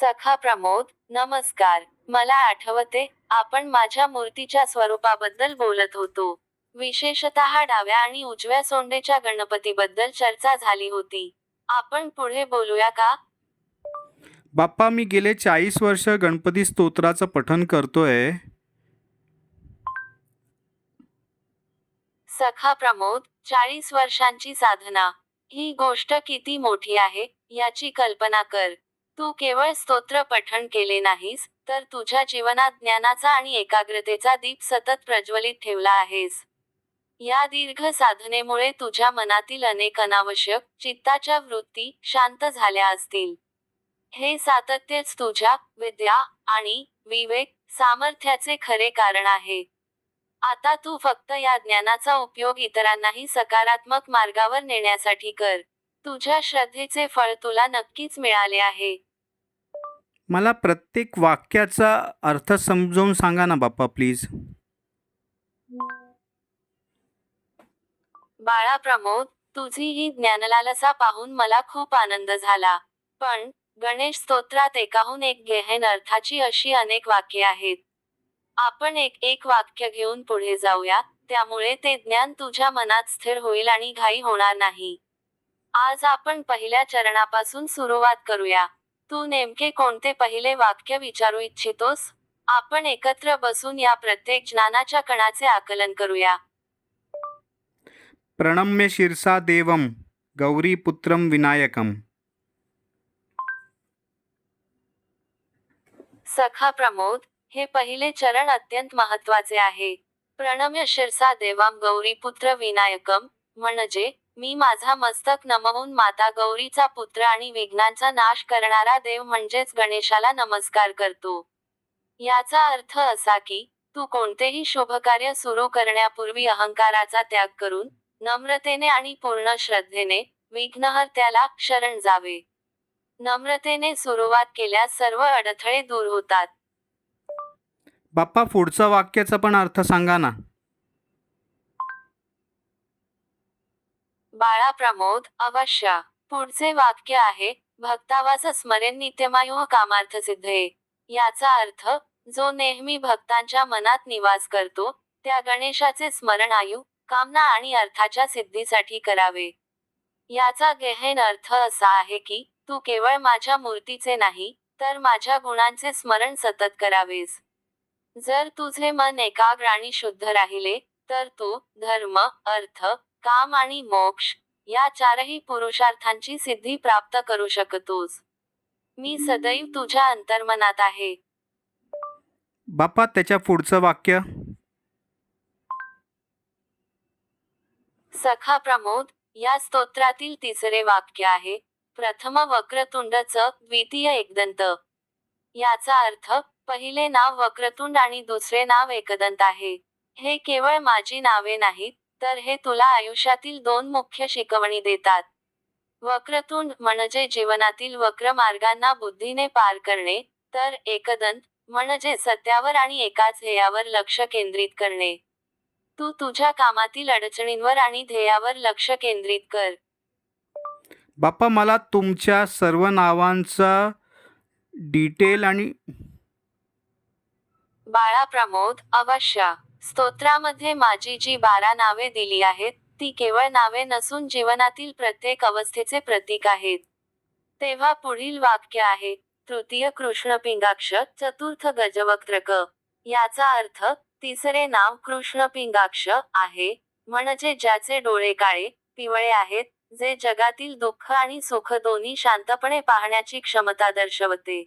सखा प्रमोद नमस्कार. मला आठवते आपण माझ्या मूर्तीच्या स्वरूपाबद्दल बोलत होतो. विशेषतः डाव्या आणि उजव्या सोंडेच्या गणपतीबद्दल चर्चा झाली होती. आपण पुढे बोलूया का? बाप्पा मी गेले चाळीस वर्ष गणपती स्तोत्राचं पठण करतोय. सखा प्रमोद चाळीस वर्षांची साधना. ही गोष्ट किती मोठी आहे याची कल्पना कर. तू केवळ स्तोत्र पठण केले नाहीस तर तुझ्या जीवनात ज्ञानाचा आणि एकाग्रतेचा दीप सतत प्रज्वलित ठेवला आहेस. या दीर्घ साधनेमुळे तुझ्या मनातील अनेक अनावश्यक चित्ताच्या वृत्ती शांत झाल्या असतील. हे सातत्यच तुझ्या विद्या आणि विवेक सामर्थ्याचे खरे कारण आहे. आता तू फक्त या ज्ञानाचा उपयोग इतरांनाही सकारात्मक मार्गावर नेण्यासाठी कर. तुझ्या श्रद्धेचे फळ तुला नक्कीच मिळाले आहे. मला प्रत्येक वाक्याचा अर्थ समजावून सांगा ना बाप्पा प्लीज. बाळा प्रमोद तुझी ही ज्ञानलालसा पाहून मला खूप आनंद झाला. पण गणेश स्तोत्रात एकाहून एक गहन अर्थाची अशी अनेक वाक्ये आहेत. आपण एक एक वाक्य घेऊन पुढे जाऊया त्यामुळे ते ज्ञान तुझ्या मनात स्थिर होईल आणि घाई होणार नाही. आज आपण पहिल्या चरणापासून सुरुवात करूया. तू नेमके कोणते पहिले वाक्य विचारू इच्छितोस? आपण एकत्र बसून या प्रत्येक ज्ञानाच्या कणाचे आकलन करूया. प्रणम्य शिरसा देवम गौरीपुत्रम विनायकम. सखा प्रमोद हे पहिले चरण अत्यंत महत्त्वाचे आहे. प्रणम्य शिरसा देवाम गौरीपुत्र विनायकम म्हणजे मी माझा मस्तक नमवून माता गौरीचा पुत्र आणि विघ्नांचा नाश करणारा देव म्हणजेच गणेशाला नमस्कार करतो. याचा अर्थ असा की तू कोणतेही शुभकार्य सुरू करण्यापूर्वी अहंकाराचा त्याग करून नम्रतेने आणि पूर्ण श्रद्धेने विघ्नहर त्याला शरण जावे. नम्रतेने सुरुवात केल्यास सर्व अडथळे दूर होतात. बाप्पा पुढचा वाक्याचा पण अर्थ सांगा ना. बाळा प्रमोद अवश्य. पुढचे वाक्य आहे भक्तावास स्मरेन नित्यमायुह कामार्थ सिद्धे याचा अर्थ जो नेहमी भक्तांच्या मनात निवास करतो त्या गणेशाचे स्मरण आयु कामना आणि अर्थाच्या सिद्धीसाठी करावे. याचा गहन अर्थ असा आहे की तू केवळ माझ्या मूर्तीचे नाही तर माझ्या गुणांचे स्मरण सतत करावेस. जर तुझे मन एकाग्र आणि शुद्ध राहिले तर तू धर्म अर्थ काम आणि मोक्ष या चारही पुरुषार्थांची सिद्धी प्राप्त करू शकतोस. मी सदैव तुझ्या अंतर्मनात आहे. बाप्पा त्याच्या पुढचं वाक्य? सखा प्रमोद या स्तोत्रातील तिसरे वाक्य आहे प्रथम वक्रतुंड च द्वितीय एकदंत. याचा अर्थ पहिले नाव वक्रतुंड आणि दुसरे नाव एकदंत आहे. हे केवळ माझी नावे नाहीत तर हे तुला आयुष्यातील दोन मुख्य शिकवणी देतात. वक्रतुंड म्हणजे जीवनातील वक्र मार्गांना बुद्धीने पार करणे तर एकदंत म्हणजे सत्यावर आणि एकाच ध्येयावर लक्ष केंद्रित करणे. तू तुझ्या कामातील अडचणींवर आणि ध्येयावर लक्ष केंद्रित कर. बाप्पा मला तुमच्या सर्व नावांचा डिटेल आणि बाळा प्रमोद अवश्य. स्तोत्रामध्ये माझी जी बारा नावे दिली आहेत ती केवळ नावे नसून जीवनातील प्रत्येक अवस्थेचे प्रतीक आहेत. तेव्हा पुढील वाक्य आहे तृतीय कृष्ण पिंगाक्ष चतुर्थ गजवक्त्रक. याचा अर्थ तिसरे नाव कृष्ण पिंगाक्ष आहे म्हणजे ज्याचे डोळे काळे पिवळे आहेत जे जगातील दुःख आणि सुख दोन्ही शांतपणे पाहण्याची क्षमता दर्शवते.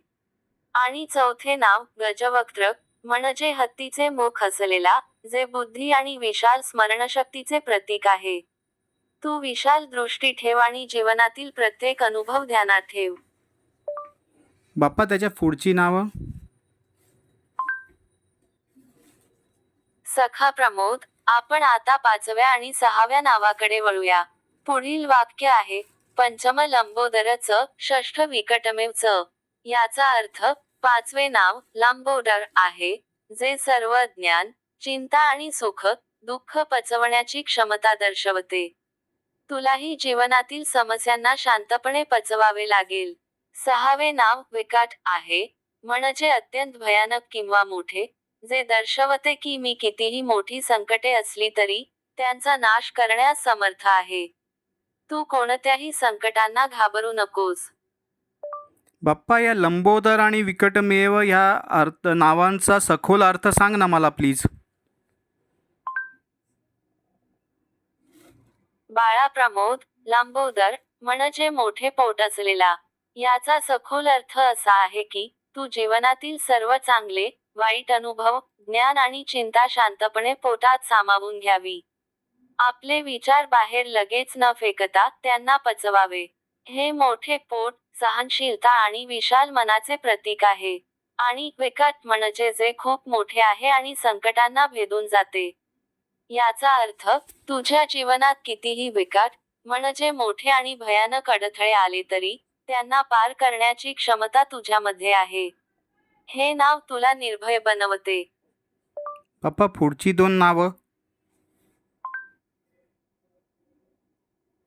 आणि चौथे नाव गजवक्त्रक म्हणजे हत्तीचे मुख असलेला जे बुद्धी आणि विशाल स्मरणशक्तीचे प्रतीक आहे. तू विशाल दृष्टी ठेव आणि जीवनातील प्रत्येक अनुभव ध्यानात ठेव. बाप्पा त्याच्या पुढची नावं? सखा प्रमोद आपण आता पाचव्या आणि सहाव्या नावाकडे वळूया. पुढील वाक्य आहे पंचम लंबोदर च षष्ठ विकटमेव च याचा अर्थ पाचवे नाव लांबोडर आहे जे सर्व ज्ञान चिंता आणि सुख दुःख पचवण्याची क्षमता दर्शवते. तुलाही जीवनातील समस्यांना शांतपणे पचवावे लागेल. सहावे नाव विकाट आहे म्हणजे अत्यंत भयानक किंवा मोठे जे दर्शवते की मी कितीही मोठी संकटे असली तरी त्यांचा नाश करण्यास समर्थ आहे. तू कोणत्याही संकटांना घाबरू नकोस. बाप्पा या लंबोदर आणि विकटमेव ह्या अर्थ नावांचा सखोल अर्थ सांग ना मला प्लीज बाळा प्रमोद लांबोदर म्हणजे मोठे पोट असलेला. याचा सखोल अर्थ असा आहे की तू जीवनातील सर्व चांगले वाईट अनुभव ज्ञान आणि चिंता शांतपणे पोटात सामावून घ्यावी. आपले विचार बाहेर लगेच न फेकता त्यांना पचवावे. हे मोठे पोट सहनशीलता आणि विशाल मनाचे प्रतीक आहे. आणि विकट म्हणजे जे खूप मोठे आहे आणि संकटांना भेदून जाते. याचा अर्थ तुझ्या जीवनात कितीही विकट म्हणजे मोठे आणि भयानक अडथळे आले तरी त्यांना पार करण्याची क्षमता तुझ्यामध्ये आहे. हे नाव तुला निर्भय बनवते. बाप्पा पुढची दोन नावं?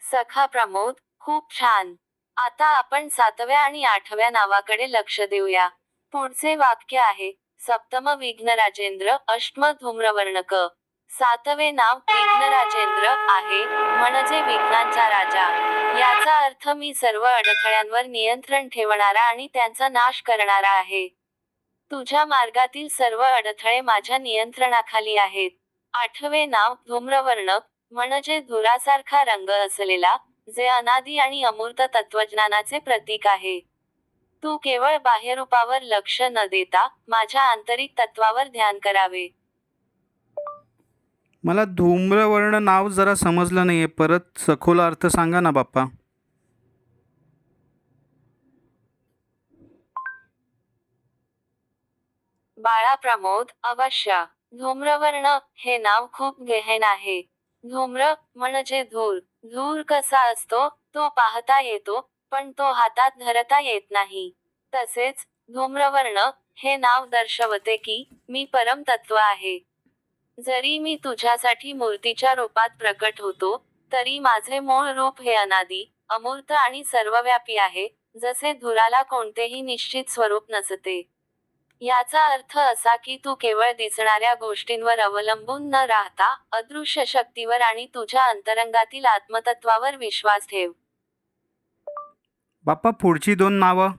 सखा प्रमोद खूप छान. आता आपण सातव्या आणि आठव्या नावाकडे लक्ष देऊया. पुढचे वाक्य आहे सप्तम विघ्न राजेंद्र अष्टम धूम्रवर्णक. सातवे नाव विघ्न राजेंद्र आहे म्हणजे विघ्नांचा राजा. याचा अर्थ मी सर्व अडथळ्यांवर नियंत्रण ठेवणारा आणि त्यांचा नाश करणारा आहे. तुझ्या मार्गातील सर्व अडथळे माझ्या नियंत्रणाखाली आहेत. आठवे नाव धूम्रवर्णक म्हणजे धुरासारखा रंग असलेला जे अनादी आणि अमूर्त तत्वज्ञानाचे प्रतीक आहे. तू केवळ बाह्यरूपावर लक्ष न देता माझ्या आंतरिक तत्वावर ध्यान करावे. मला धूम्रवर्ण नाव जरा समजलं नाही आहे परत सखोल अर्थ सांगा ना बाप्पा. बाळा प्रमोद अवश्य. धूम्रवर्ण हे नाव खूप गहन आहे. धूम्र म्हणजे धूर. धूर कसा असतो तो पाहता येतो पण तो हातात धरता येत नाही. तसेच धूम्रवर्ण हे नाव दर्शवते की मी परम तत्व आहे. जरी मी तुझ्यासाठी मूर्तीच्या रूपात प्रकट होतो तरी माझे मूळ रूप हे अनादी अमूर्त आणि सर्वव्यापी आहे जसे धुराला कोणतेही निश्चित स्वरूप नसते. याचा अर्थ असा की तू केवळ दिसणाऱ्या गोष्टींवर अवलंबून न राहता अदृश्य शक्तीवर आणि तुझ्या अंतरंगातील आत्मतत्वावर विश्वास ठेव. बाप्पा पुढची दोन नावं.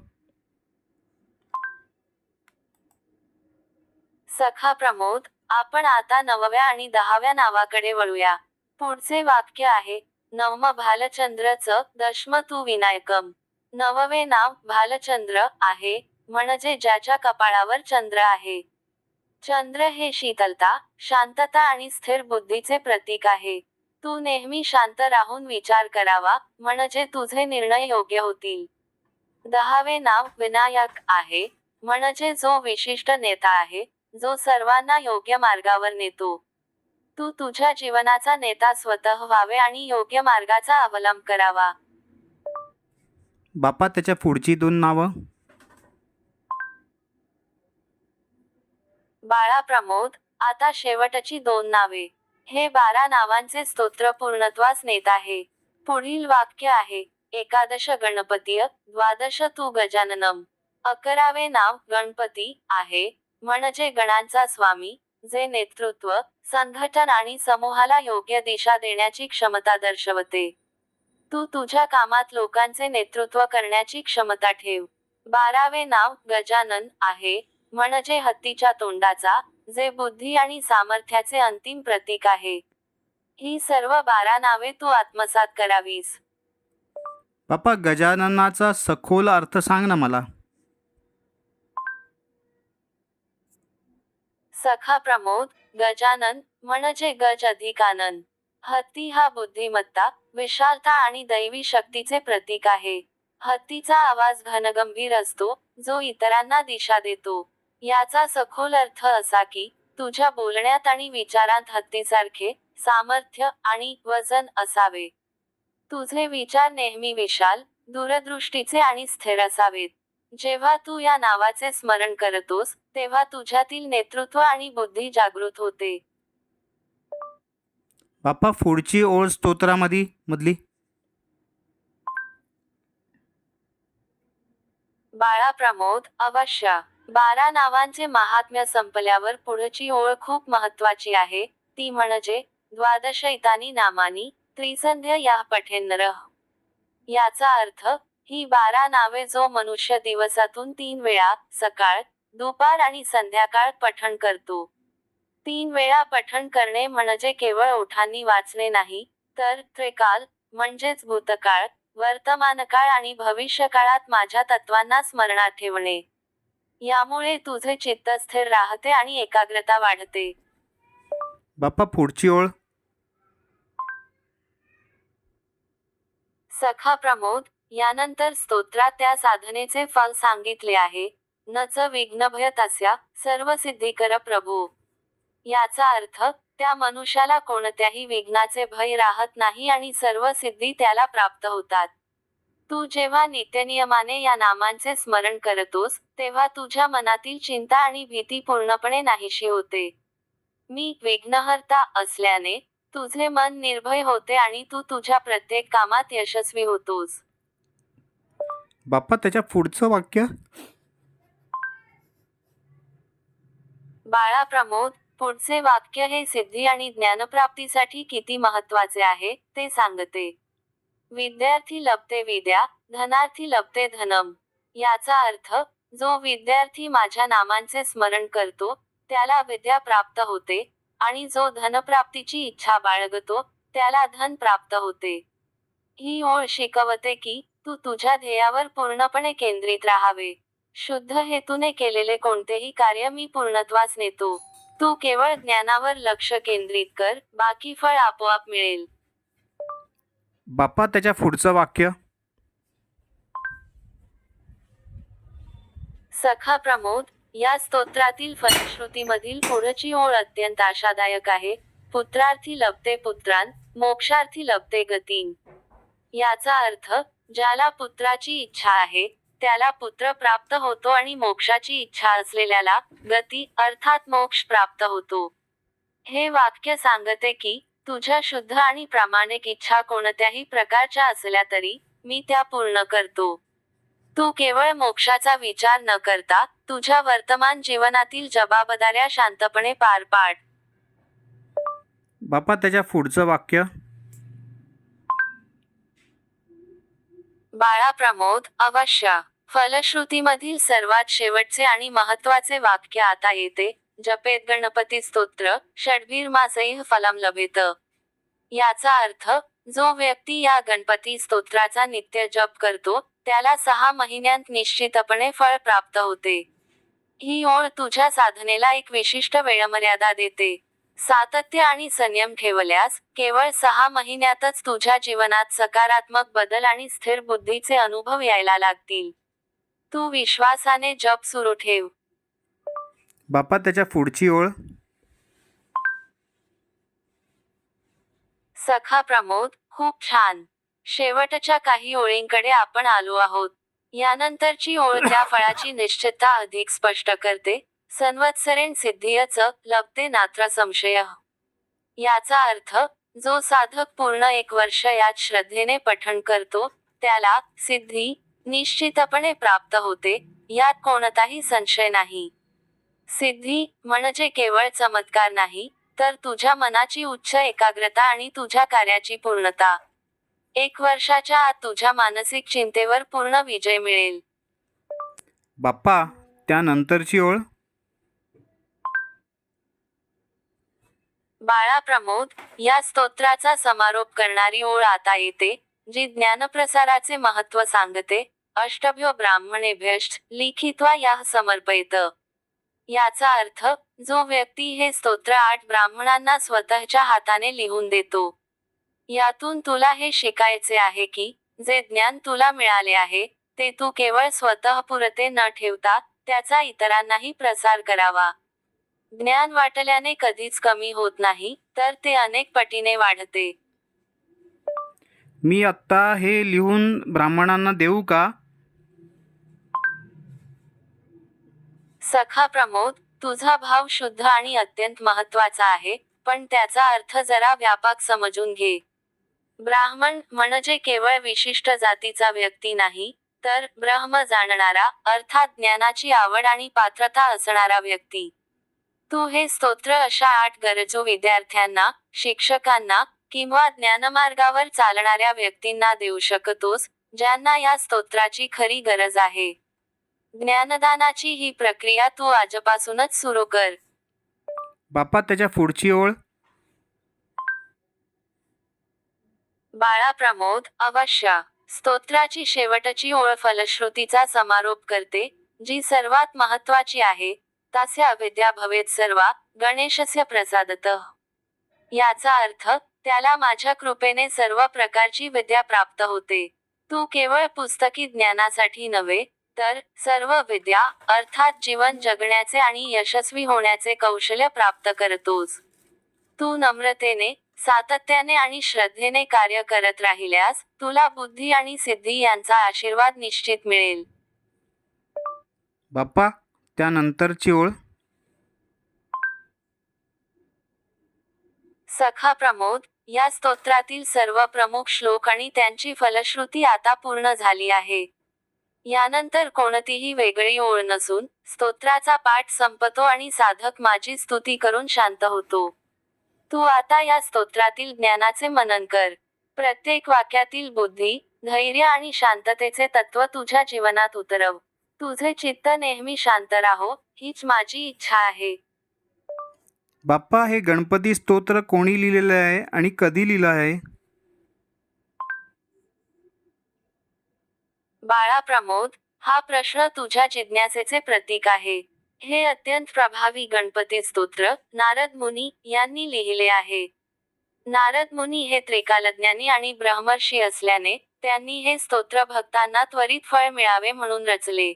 सखा प्रमोद आपण आता नवव्या आणि दहाव्या नावाकडे वळूया. पुढचे वाक्य आहे नवम भालचंद्रच दशम तू विनायकम. नववे नाव भालचंद्र आहे. म्हणजे ज्याच्या कपाळावर चंद्र आहे. चंद्र हे शीतलता शांतता आणि स्थिर बुद्धीचे प्रतीक आहे. तू नेहमी शांत राहून विचार करावा म्हणजे तुझे निर्णय योग्य होतील. दहावे नाव विनायक आहे म्हणजे जो विशिष्ट नेता आहे जो सर्वांना योग्य मार्गावर नेतो. तू तुझ्या जीवनाचा नेता स्वतः व्हावे आणि योग्य मार्गाचा अवलंब करावा. बाप्पा त्याच्या पुढची दोन नावं? बाळा प्रमोद आता शेवटची दोन नावे. हे बारा नावांचे स्तोत्र पूर्णत्वास नेत आहे. पुढील वाक्य आहे एकादश गणपतीय द्वादश तू गजाननम. अकरावे नाव गणपती आहे म्हणजे गणांचा स्वामी जे नेतृत्व संघटन आणि समूहाला योग्य दिशा देण्याची क्षमता दर्शवते. तू तुझ्या कामात लोकांचे नेतृत्व करण्याची क्षमता ठेव. बारावे नाव गजानन आहे म्हणजे हत्तीच्या तोंडाचा जे बुद्धी आणि सामर्थ्याचे अंतिम प्रतीक आहे. ही सर्व बारा नावे तू आत्मसात करावीस. बाप्पा गजाननाचा सखोल अर्थ सांग ना मला. सखा प्रमोद गजानन म्हणजे गज अधिक आनंद हत्ती हा बुद्धिमत्ता विशालता आणि दैवी शक्तीचे प्रतीक आहे. हत्तीचा आवाज घनगंभीर असतो जो इतरांना दिशा देतो. याचा सखोल अर्थ असा की तुझ्या बोलण्यात आणि विचारात हत्तीसारखे सामर्थ्य आणि वजन असावे. तुझे विचार नेहमी विशाल दूरदृष्टीचे आणि स्थिर असावेत. जेव्हा तू या नावाचे स्मरण करतोस तेव्हा तुझ्यातील नेतृत्व आणि बुद्धी जागृत होते. बाप्पा पुढची ओळ स्तोत्रामध्ये मधली. बाळा प्रमोद अवश्य. बारा नावांचे महात्म्य संपल्यावर पुढची ओळ खूप महत्वाची आहे. ती म्हणजे द्वादश इतानी नामानी त्रिसंध्य या पठेंद्र याचा अर्थ ही बारा नावे जो मनुष्य दिवसातून तीन वेळा सकाळ दुपार आणि संध्याकाळ पठण करतो. तीन वेळा पठण करणे म्हणजे केवळ ओठांनी वाचणे नाही तर त्रिकाल म्हणजेच भूतकाळ वर्तमानकाळ आणि भविष्यकाळात माझ्या तत्वांना स्मरणात ठेवणे. यामुळे तुझे चित्त स्थिर राहते आणि एकाग्रता वाढते. बाप्पा पुढची ओळ. सखा प्रमोद यानंतर स्तोत्रात त्या साधनेचे फल सांगितले आहे. नच विघ्नभय तस्या सर्व सिद्धिकर प्रभू. याचा अर्थ त्या मनुष्याला कोणत्याही विघ्नाचे भय राहत नाही आणि सर्व सिद्धी त्याला प्राप्त होतात. तू जेव्हा नित्यनियमाने या नामांचे स्मरण करतोस तेव्हा तुझ्या मनातील चिंता आणि भीती पूर्णपणे नाहीशी होते. मी विघ्नहर्ता असल्याने तुझे मन निर्भय होते आणि तू तुझ्या प्रत्येक कामात यशस्वी होतोस. बाप्पा त्याच्या पुढचं वाक्य? बाळा प्रमोद पुढचे वाक्य हे सिद्धी आणि ज्ञानप्राप्तीसाठी किती महत्त्वाचे आहे ते सांगते. विद्यार्थी लभते विद्या धनार्थी लभते धनम. याचा अर्थ जो विद्यार्थी माझ्या नामांचे स्मरण करतो त्याला विद्या प्राप्त होते आणि जो धनप्राप्तीची इच्छा बाळगतो त्याला धन प्राप्त होते. ही ओळ शिकवते की तू तुझ्या ध्येयावर पूर्णपणे केंद्रित राहावे. शुद्ध हेतूने केलेले कोणतेही कार्य मी पूर्णत्वास नेतो. तू केवळ ज्ञानावर लक्ष केंद्रित कर बाकी फळ आपोआप मिळेल. बाप्पा त्याच्या पुढचं वाक्य? सखा प्रमोद या स्तोत्रातील फलश्रुतीमधील पुढची ओळ अत्यंत आशादायक आहे. पुत्रार्थी लभते पुत्रान मोक्षार्थी लभते गतीन. याचा अर्थ ज्याला पुत्राची इच्छा आहे त्याला पुत्र प्राप्त होतो आणि मोक्षाची इच्छा असलेल्याला गती अर्थात मोक्ष प्राप्त होतो. हे वाक्य सांगते की तुझ्या शुद्ध आणि प्रामाणिक इच्छा कोणत्याही प्रकारच्या असल्या तरी मी त्या पूर्ण करतो. तू केवळ मोक्षाचा विचार न करता तुझ्या वर्तमान जीवनातील जबाबदाऱ्या शांतपणे पार पाड. बाप्पा त्याच्या पुढचं वाक्य? बाळा प्रमोद अवश्य. फलश्रुतीमधील सर्वात शेवटचे आणि महत्त्वाचे वाक्य आता येते. जपेत गणपती स्तोत्र षडवीर मासैह फलम लभेत. याचा अर्थ जो व्यक्ती या गणपती स्तोत्राचा नित्य जप करतो त्याला सहा महिन्यांत निश्चितपणे फळ प्राप्त होते. ही ओळ तुझ्या साधनेला एक विशिष्ट वेळमर्यादा देते. सातत्य आणि संयम ठेवल्यास केवळ सहा महिन्यातच तुझ्या जीवनात सकारात्मक बदल आणि स्थिर बुद्धीचे अनुभव यायला लागतील. तू विश्वासाने जप सुरू ठेव. बाप्पा त्याच्या पुढची ओळ? सखा प्रमोद खूप छान. शेवटच्या काही ओळींकडे आपण आलो आहोत. यानंतरची ओळ त्या फळाची निश्चितता अधिक स्पष्ट करते. संवत्सरेण सिद्धियच लभते नात्र संशय. याचा अर्थ जो साधक पूर्ण एक वर्ष यात श्रद्धेने पठण करतो त्याला सिद्धी निश्चितपणे प्राप्त होते यात कोणताही संशय नाही. सिद्धी म्हणजे केवळ चमत्कार नाही तर तुझ्या मनाची उच्च एकाग्रता आणि तुझ्या कार्याची पूर्णता. एक वर्षाच्या आत तुझ्या मानसिक चिंतेवर पूर्ण विजय मिळेल. बाप्पा त्यानंतरची ओळ? बाळा प्रमोद या स्तोत्राचा समारोप करणारी ओळ आता येते जी ज्ञानप्रसाराचे महत्त्व सांगते. अष्टभ्यो ब्राह्मणेभ्यष्ट लिखित्वा या समर्पयत. याचा अर्थ जो व्यक्ती हे स्तोत्र आठ ब्राह्मणांना स्वतःच्या हाताने लिहून देतो यातून तुला हे शिकायचे आहे की जे ज्ञान तुला मिळाले आहे ते तू केवळ स्वतः पुरते न ठेवता त्याचा इतरांनाही प्रसार करावा. ज्ञान वाटल्याने कधीच कमी होत नाही तर ते अनेक पटीने वाढते. मी आत्ता हे लिहून ब्राह्मणांना देऊ का? सखा प्रमोद तुझा भाव शुद्ध आणि अत्यंत महत्त्वाचा आहे पण त्याचा अर्थ जरा व्यापक समजून घे. ब्राह्मण म्हणजे केवळ विशिष्ट जातीचा व्यक्ती नाही तर ब्रह्म जाणणारा अर्थात ज्ञानाची आवड आणि पात्रता असणारा व्यक्ती. तू हे स्तोत्र अशा आठ गरजू विद्यार्थ्यांना शिक्षकांना किंवा ज्ञानमार्गावर चालणाऱ्या व्यक्तींना देऊ शकतोस ज्यांना या स्तोत्राची खरी गरज आहे. ज्ञानदानाची ही प्रक्रिया तू आजपासूनच सुरू कर. बाप्पा त्याच्या पुढची ओळ? बाळा प्रमोद अवश्य. स्तोत्राची शेवटची ओळ फलश्रुतीचा समारोप करते जी सर्वात महत्वाची आहे. तस्य अविद्या भवेत सर्वा गणेशस्य प्रसादत. याचा अर्थ त्याला माझ्या कृपेने सर्व प्रकारची विद्या प्राप्त होते. तू केवळ पुस्तकी ज्ञानासाठी नव्हे तर सर्व विद्या अर्थात जीवन जगण्याचे आणि यशस्वी होण्याचे कौशल्य प्राप्त करतोस. तू नम्रतेने सातत्याने आणि श्रद्धेने कार्य करत राहिल्यास तुला बुद्धी आणि सिद्धी यांचा आशीर्वाद निश्चित मिळेल. बाप्पा त्यानंतरची ओळ? सखा प्रमोद या स्तोत्रातील सर्व प्रमुख श्लोक आणि त्यांची फलश्रुती आता पूर्ण झाली आहे. यानंतर कोणतीही वेगळी ओळ नसून स्तोत्राचा पाठ संपतो आणि साधक माझी स्तुती करून शांत होतो. तू आता या स्तोत्रातील ज्ञानाचे मनन कर. प्रत्येक वाक्यातील बुद्धी धैर्य आणि शांततेचे तत्व तुझ्या जीवनात उतरव. तुझे चित्त नेहमी शांत राहो हीच माझी इच्छा आहे. बाप्पा हे गणपती स्तोत्र कोणी लिहिलेलं आहे आणि कधी लिहिलं आहे? बाळा प्रमोद हा प्रश्न तुझ्या जिज्ञासेचे प्रतीक आहे. हे अत्यंत प्रभावी गणपती स्तोत्र नारद मुनी यांनी लिहिले आहे. नारद मुनी हे त्रिकालज्ञानी आणि ब्रह्मर्षी असल्याने त्यांनी हे स्तोत्र भक्तांना त्वरित फळ मिळावे म्हणून रचले.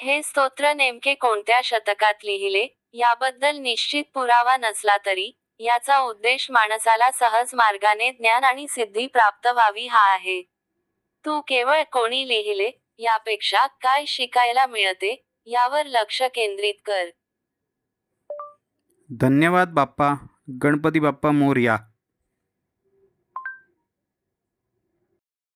हे स्तोत्र नेमके कोणत्या शतकात लिहिले याबद्दल निश्चित पुरावा नसला तरी याचा उद्देश माणसाला सहज मार्गाने ज्ञान आणि सिद्धी प्राप्त व्हावी हा आहे. तू केवळ कोणी लिहिले यापेक्षा काय शिकायला मिळते यावर लक्ष केंद्रित कर. धन्यवाद बाप्पा. गणपती बाप्पा मोर्या.